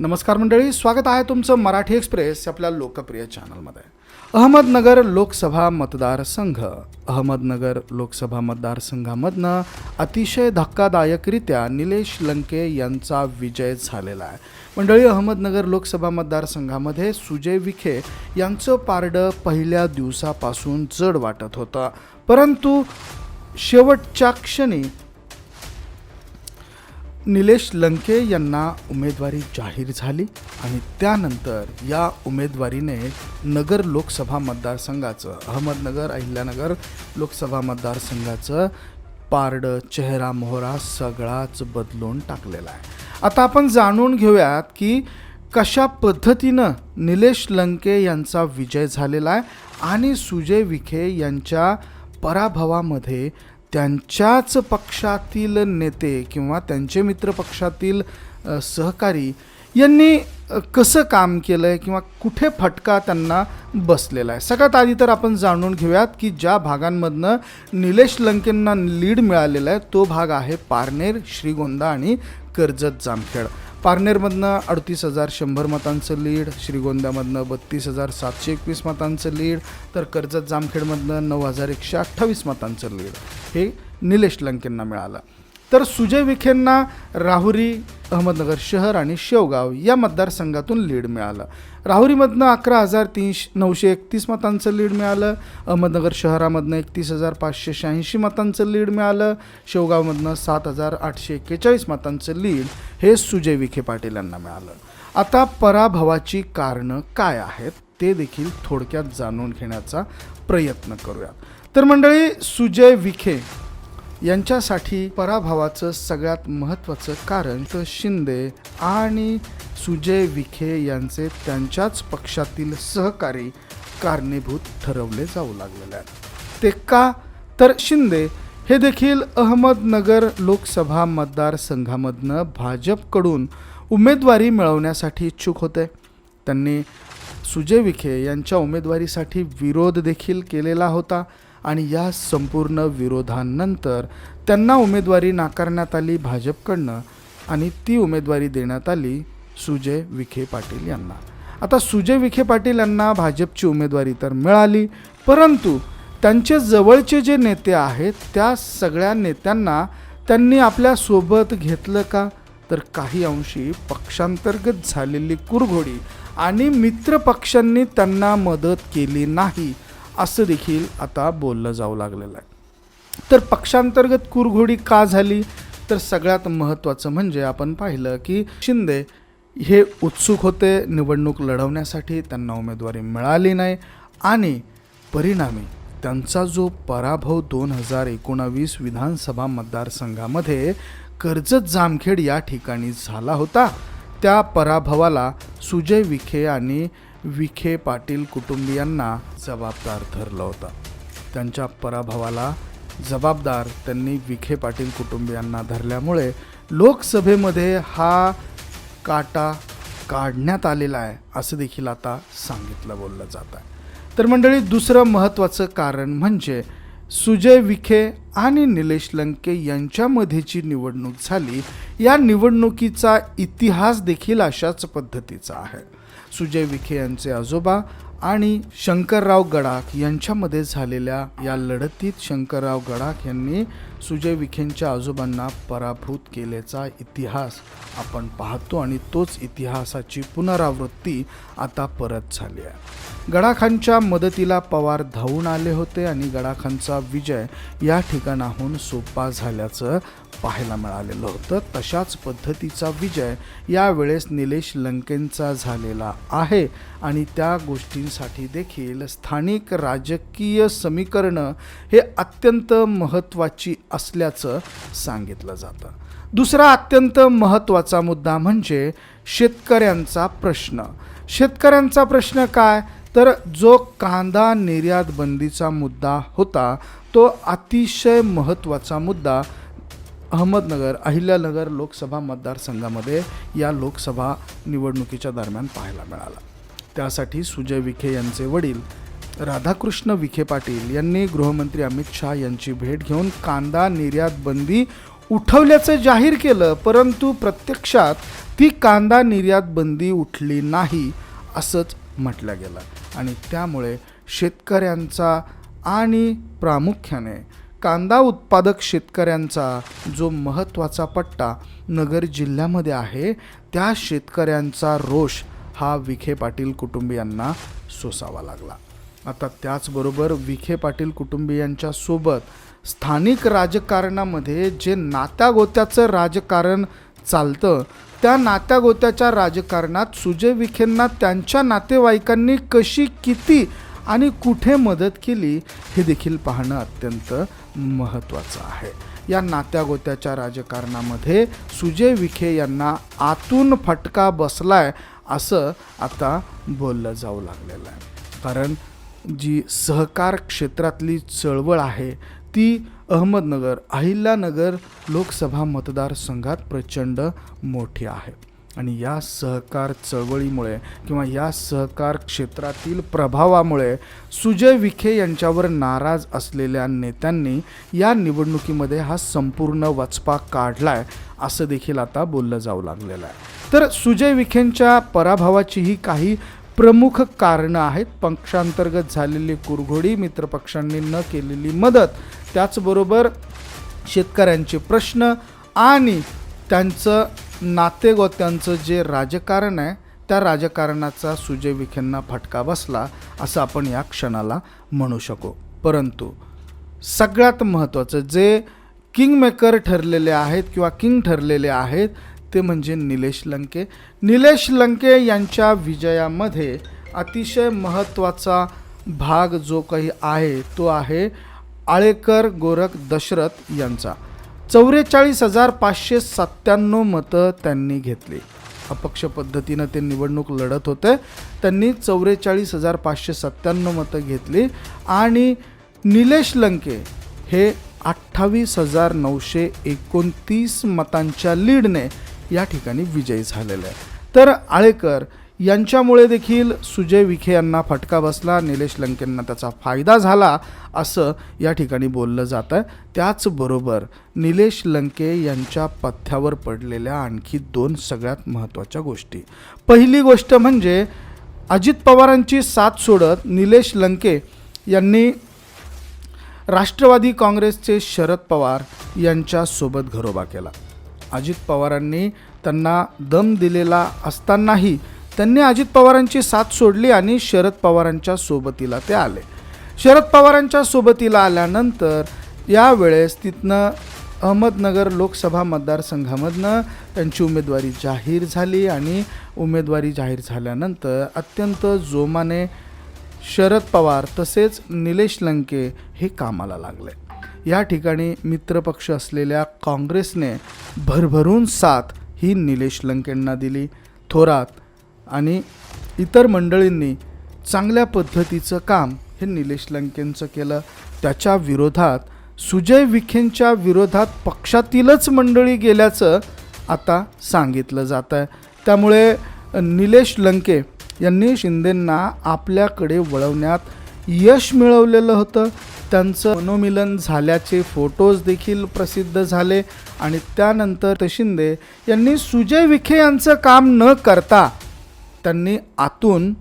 नमस्कार मंडळी स्वागत आहे तुमचं मराठी एक्सप्रेस आपल्या लोकप्रिय चॅनलमध्ये. अहमदनगर लोकसभा मतदारसंघ. अहमदनगर लोकसभा मतदारसंघामधनं अतिशय धक्कादायकरित्या निलेश लंके यांचा विजय झालेला आहे. मंडळी अहमदनगर लोकसभा मतदारसंघामध्ये सुजय विखे यांचं पारडं पहिल्या दिवसापासून जड वाटत होतं. परंतु शेवटच्या क्षणी निलेश लंके यांना उमेदवारी जाहीर झाली आणि त्यानंतर या उमेदवारीने नगर लोकसभा मतदारसंघाचं अहमदनगर अहिल्यानगर लोकसभा मतदारसंघाचं पारडं चेहरा मोहरा सगळाच बदलून टाकलेला आहे. आता आपण जाणून घेऊयात की कशा पद्धतीनं निलेश लंके यांचा विजय झालेला आहे आणि सुजय विखे यांच्या पराभवामध्ये त्यांच्याच पक्षातील नेते किंवा त्यांचे मित्र पक्षातील सहकारी यांनी कसं काम केलं आहे किंवा कुठे फटका त्यांना बसलेला आहे? सगळ्यात आधी तर आपण जाणून घेऊयात की ज्या भागांमधनं निलेश लंकेंना लीड मिळालेला आहे तो भाग आहे पारनेर श्रीगोंदा आणि कर्जत जामखेड. पारनेरमधनं अडतीस हजार शंभर मतांचं लीड श्रीगोंद्यामधनं बत्तीस हजार सातशे एकवीस मतांचं लीड तर कर्जत जामखेडमधनं नऊ हजार एकशे अठ्ठावीस मतांचं लीड. हे निलेश लंकेंना मिळालं. तर सुजय विखेंना राहुरी अहमदनगर शहर आणि शेवगाव या मतदारसंघातून लीड मिळालं. राहुरीमधनं अकरा हजार तीनशे नऊशे एकतीस मतांचं लीड मिळालं. अहमदनगर शहरामधनं एकतीस हजार पाचशे शहाऐंशी मतांचं लीड मिळालं. शेवगावमधनं सात हजार आठशे एक्केचाळीस मतांचं लीड हे सुजय विखे पाटील यांना मिळालं. आता पराभवाची कारणं काय आहेत ते देखील थोडक्यात जाणून घेण्याचा प्रयत्न करूयात. तर मंडळी सुजय विखे यांच्यासाठी पराभवाचं सगळ्यात महत्त्वाचं कारण तर शिंदे आणि सुजय विखे यांचे त्यांच्याच पक्षातील सहकारी कारणीभूत ठरवले जाऊ लागलेले आहेत. ते का? तर शिंदे हे देखील अहमदनगर लोकसभा मतदारसंघामधनं भाजपकडून उमेदवारी मिळवण्यासाठी इच्छुक होते. त्यांनी सुजय विखे यांच्या उमेदवारीसाठी विरोध देखील केलेला होता. आणि या संपूर्ण विरोधानंतर त्यांना उमेदवारी नाकारण्यात आली भाजपकडनं आणि ती उमेदवारी देण्यात आली सुजय विखे पाटील यांना. आता सुजय विखे पाटील यांना भाजपची उमेदवारी तर मिळाली परंतु त्यांचे जवळचे जे नेते आहेत त्या सगळ्या नेत्यांना त्यांनी आपल्यासोबत घेतलं का? तर काही अंशी पक्षांतर्गत झालेली कुरघोडी आणि मित्र पक्षांनी त्यांना मदत केली नाही. असं देखील आता बोललं जाऊ लागलेलं आहे. तर पक्षांतर्गत कुरघोडी का झाली? तर सगळ्यात महत्त्वाचं म्हणजे आपण पाहिलं की शिंदे हे उत्सुक होते निवडणूक लढवण्यासाठी त्यांना उमेदवारी मिळाली नाही आणि परिणामी त्यांचा जो पराभव दोन हजार एकोणावीस विधानसभा मतदारसंघामध्ये कर्जत जामखेड या ठिकाणी झाला होता त्या पराभवाला सुजय विखे आणि विखे पाटील कुटुंबियांना जबाबदार धरलं होतं. त्यांच्या पराभवाला जबाबदार त्यांनी विखे पाटील कुटुंबियांना धरल्यामुळे लोकसभेमध्ये हा काटा काढण्यात आलेला आहे असं देखील आता सांगितलं बोललं जात आहे. तर मंडळी दुसरं महत्त्वाचं कारण म्हणजे सुजय विखे आणि निलेश लंके यांच्यामध्येची निवडणूक झाली. या निवडणुकीचा इतिहास देखील अशाच पद्धतीचा आहे. सुजय विखे यांचे आजोबा आणि शंकरराव गडाख यांच्यामध्ये झालेल्या या लढतीत शंकरराव गडाख यांनी सुजय विखेंच्या आजोबांना पराभूत केल्याचा इतिहास आपण पाहतो आणि तोच इतिहासाची पुनरावृत्ती आता परत झाली आहे. गडाखांच्या मदतीला पवार धावून आले होते आणि गडाखांचा विजय या ठिकाणाहून सोपा झाल्याचं पाहायला मिळालेलं होतं. तशाच पद्धतीचा विजय यावेळेस निलेश लंकेंचा झालेला आहे. आणि त्या गोष्टींसाठी देखील स्थानिक राजकीय समीकरणं हे अत्यंत महत्त्वाची असल्याचं सांगितलं जातं. दुसरा अत्यंत महत्त्वाचा मुद्दा म्हणजे शेतकऱ्यांचा प्रश्न. शेतकऱ्यांचा प्रश्न काय? तर जो कांदा निर्यात बंदीचा मुद्दा होता तो अतिशय महत्त्वाचा मुद्दा अहमदनगर अहिल्यानगर लोकसभा मतदारसंघामध्ये या लोकसभा निवडणुकीच्या दरम्यान पाहायला मिळाला. त्यासाठी सुजय विखे यांचे वडील राधाकृष्ण विखे पाटील यांनी गृहमंत्री अमित शहा यांची भेट घेऊन कांदा निर्यात बंदी उठवल्याचं जाहीर केलं परंतु प्रत्यक्षात ती कांदा निर्यात बंदी उठली नाही असंच म्हटलं गेलं. आणि त्यामुळे शेतकऱ्यांचा आणि प्रामुख्याने कांदा उत्पादक शेतकऱ्यांचा जो महत्त्वाचा पट्टा नगर जिल्ह्यामध्ये आहे त्या शेतकऱ्यांचा रोष हा विखे पाटील कुटुंबियांना सोसावा लागला. आता त्याचबरोबर विखे पाटील कुटुंबियांच्या सोबत स्थानिक राजकारणामध्ये जे नात्यागोत्याचं राजकारण चालतं त्या नात्यागोत्याच्या राजकारणात सुजय विखेंना त्यांच्या नातेवाईकांनी कशी किती आणि कुठे मदत केली हे देखील पाहणं अत्यंत महत्त्वाचं आहे. या नात्यागोत्याच्या राजकारणामध्ये सुजय विखे यांना आतून फटका बसलाय असं आता बोललं जाऊ लागलेलं आहे. कारण जी सहकार क्षेत्रातली चळवळ आहे ती अहमदनगर अहिल्यानगर लोकसभा मतदारसंघात प्रचंड मोठी आहे. आणि या सहकार चळवळीमुळे किंवा या सहकार क्षेत्रातील प्रभावामुळे सुजय विखे यांच्यावर नाराज असलेल्या नेत्यांनी या निवडणुकीमध्ये हा संपूर्ण वचपा काढलाय असं देखील आता बोललं जाऊ लागलेलं आहे. तर सुजय विखेंच्या पराभवाचीही काही प्रमुख कारणं आहेत. पक्षांतर्गत झालेली कुरघोडी मित्रपक्षांनी न केलेली मदत त्याचबरोबर शेतकऱ्यांचे प्रश्न आणि त्यांचं नातेगोत्यांचं जे राजकारण आहे त्या राजकारणाचा सुजय विखेंना फटका बसला असं आपण या क्षणाला म्हणू शकू. परंतु सगळ्यात महत्त्वाचं जे किंगमेकर ठरलेले आहेत किंवा किंग ठरलेले आहेत ते म्हणजे निलेश लंके. निलेश लंके यांच्या विजयामध्ये अतिशय महत्त्वाचा भाग जो काही आहे तो आहे आळेकर गोरख दशरथ यांचा. चौवेचाळीस हजार पाचशे सत्त्याण्णव मतं त्यांनी घेतली. अपक्ष पद्धतीनं ते निवडणूक लढत होते. त्यांनी चौवेचाळीस हजार पाचशे सत्त्याण्णव मतं घेतली आणि निलेश लंके हे अठ्ठावीस हजार नऊशे एकोणतीस मतांच्या लीडने या ठिकाणी विजयी झालेले. आहे तर आळेकर यांच्यामुळे देखील सुजय विखे यांना फटका बसला निलेश लंकेंना त्याचा फायदा झाला असं या ठिकाणी बोललं जातं आहे त्याचबरोबर निलेश लंके यांच्या पथ्यावर पडलेल्या आणखी दोन सगळ्यात महत्त्वाच्या गोष्टी. पहिली गोष्ट म्हणजे अजित पवारांची साथ सोडत निलेश लंके यांनी राष्ट्रवादी काँग्रेसचे शरद पवार यांच्यासोबत घरोबा केला. अजित पवारांनी त्यांना दम दिलेला असतानाही त्यांनी अजित पवारांची साथ सोडली आणि शरद पवारांच्या सोबतीला ते आले. शरद पवारांच्या सोबतीला आल्यानंतर यावेळेस तिथनं अहमदनगर लोकसभा मतदारसंघामधनं त्यांची उमेदवारी जाहीर झाली आणि उमेदवारी जाहीर झाल्यानंतर अत्यंत जोमाने शरद पवार तसेच निलेश लंके हे कामाला लागले. या ठिकाणी मित्रपक्ष असलेल्या काँग्रेसने भरभरून साथ ही निलेश लंकेंना दिली. थोरात आणि इतर मंडळींनी चांगल्या पद्धतीचं काम हे निलेश लंकेंचं केलं. त्याच्या विरोधात सुजय विखेंच्या विरोधात पक्षातीलच मंडळी गेल्याचं आता सांगितलं जात आहे त्यामुळे निलेश लंके यांनी शिंदेंना आपल्याकडे वळवण्यात यश मिळवलेलं होतं. त्यांचं मनोमिलन झाल्याचे फोटोज देखील प्रसिद्ध झाले आणि त्यानंतर शिंदे यांनी सुजय विखे यांचं काम न करता त्यांनी आतून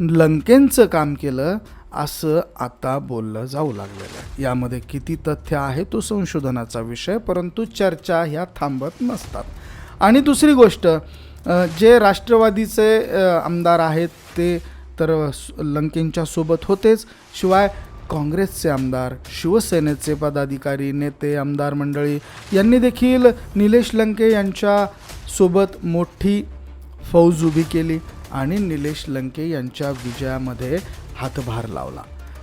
लंकेंचं काम केलं असं आता बोललं जाऊ लागलेलं आहे. यामध्ये किती तथ्य आहे तो संशोधनाचा विषय परंतु चर्चा ह्या थांबत नसतात. आणि दुसरी गोष्ट जे राष्ट्रवादीचे आमदार आहेत ते तर लंकेंच्या सोबत होतेच. शिवाय काँग्रेसचे आमदार शिवसेनेचे पदाधिकारी नेते आमदार मंडळी यांनी देखील निलेश लंके यांच्या सोबत मोठी फौज उभी केली आणि निलेश लंके यांच्या विजयामध्ये हातभार लावला.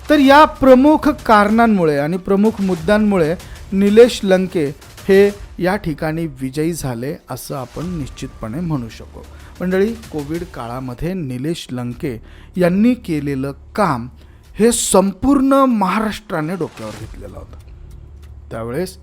तर या प्रमुख कारणांमुळे आणि प्रमुख मुद्द्यांमुळे निलेश लंके हे या ठिकाणी विजयी झाले असं आपण निश्चितपणे म्हणू शकतो मंडळी कोविड काळामध्ये निलेश लंके यांनी केलेलं काम हे संपूर्ण महाराष्ट्राने डोक्यावर घेतलेलं होतं. त्यावेळेस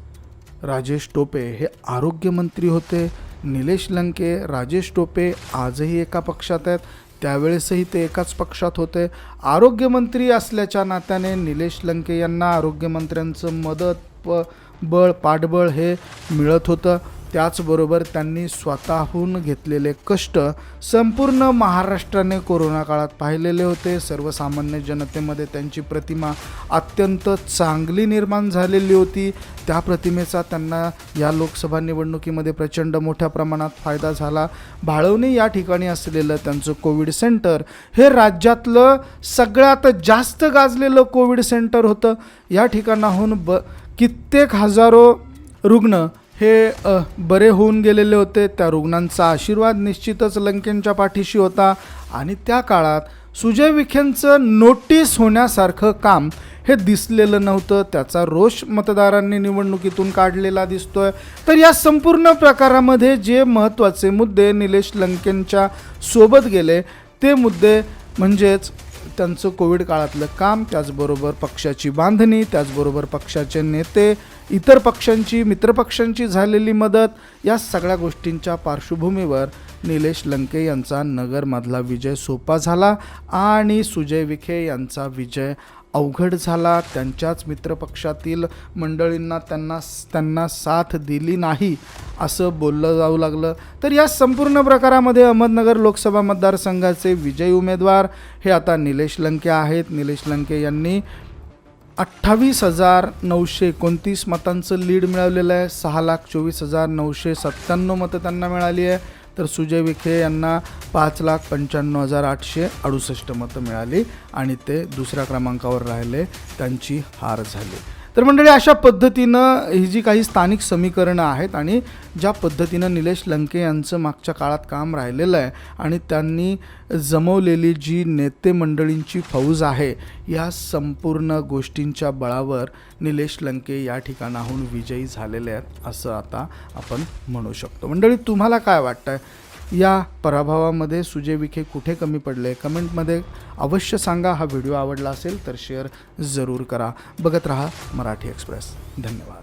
राजेश टोपे हे आरोग्यमंत्री होते निलेश लंके राजेश टोपे आजही एका पक्षात आहेत. त्यावेळेसही ते एकाच पक्षात होते. आरोग्यमंत्री असल्याच्या नात्याने निलेश लंके यांना आरोग्यमंत्र्यांचं मदत प बळ पाठबळ हे मिळत होतं. त्याचबरोबर त्यांनी स्वतःहून घेतलेले कष्ट संपूर्ण महाराष्ट्राने कोरोना काळात पाहिलेले होते. सर्वसामान्य जनतेमध्ये त्यांची प्रतिमा अत्यंत चांगली निर्माण झालेली होती. त्या प्रतिमेचा त्यांना या लोकसभा निवडणुकीमध्ये प्रचंड मोठ्या प्रमाणात फायदा झाला. भाळवणी या ठिकाणी असलेलं त्यांचं कोविड सेंटर हे राज्यातलं सगळ्यात जास्त गाजलेलं कोविड सेंटर होतं. या ठिकाणाहून ब कित्येक हजारो रुग्ण हे बरे होऊन गेलेले होते. त्या रुग्णांचा आशीर्वाद निश्चितच लंकेंच्या पाठीशी होता. आणि त्या काळात सुजय विखेंचं नोटीस होण्यासारखं काम हे दिसलेलं नव्हतं. त्याचा रोष मतदारांनी निवडणुकीतून काढलेला दिसतोय. तर या संपूर्ण प्रकारामध्ये जे महत्त्वाचे मुद्दे निलेश लंकेंच्या सोबत गेले ते मुद्दे म्हणजेच त्यांचं कोविड काळातलं काम त्याचबरोबर पक्षाची बांधणी त्याचबरोबर पक्षाचे नेते इतर पक्षांची मित्रपक्षांची झालेली मदत या सगळ्या गोष्टींच्या पार्श्वभूमीवर निलेश लंके यांचा नगरमधला विजय सोपा झाला आणि सुजय विखे यांचा विजय अवघड झाला. त्यांच्याच मित्रपक्षातील मंडळींना त्यांना त्यांना साथ दिली नाही असं बोललं जाऊ लागलं. तर या संपूर्ण प्रकारामध्ये अहमदनगर लोकसभा मतदारसंघाचे विजयी उमेदवार हे आता निलेश लंके आहेत. निलेश लंके यांनी अठ्ठावीस हजार नऊशे एकोणतीस मतांचं लीड मिळवलेलं आहे. सहा लाख चोवीस हजार नऊशे सत्त्याण्णव मतं त्यांना मिळाली आहे. तर सुजय विखे यांना पाच लाख पंच्याण्णव हजार आठशे अडुसष्ट मतं मिळाली आणि ते दुसऱ्या क्रमांकावर राहिले. त्यांची हार झाली. तर मंडळी अशा पद्धतीनं ही जी काही स्थानिक समीकरणं आहेत आणि ज्या पद्धतीनं निलेश लंके यांचं मागच्या काळात काम राहिलेलं आहे आणि त्यांनी जमवलेली जी नेते मंडळींची फौज आहे या संपूर्ण गोष्टींच्या बळावर निलेश लंके या ठिकाणाहून विजयी झालेले आहेत असं आता आपण म्हणू शकतो. मंडळी तुम्हाला काय वाटतं या पराभवामध्ये सुजय विखे कुठे कमी पडले? कमेंटमध्ये अवश्य सांगा. हा व्हिडिओ आवडला असेल तर शेअर जरूर करा. बघत रहा मराठी एक्सप्रेस. धन्यवाद.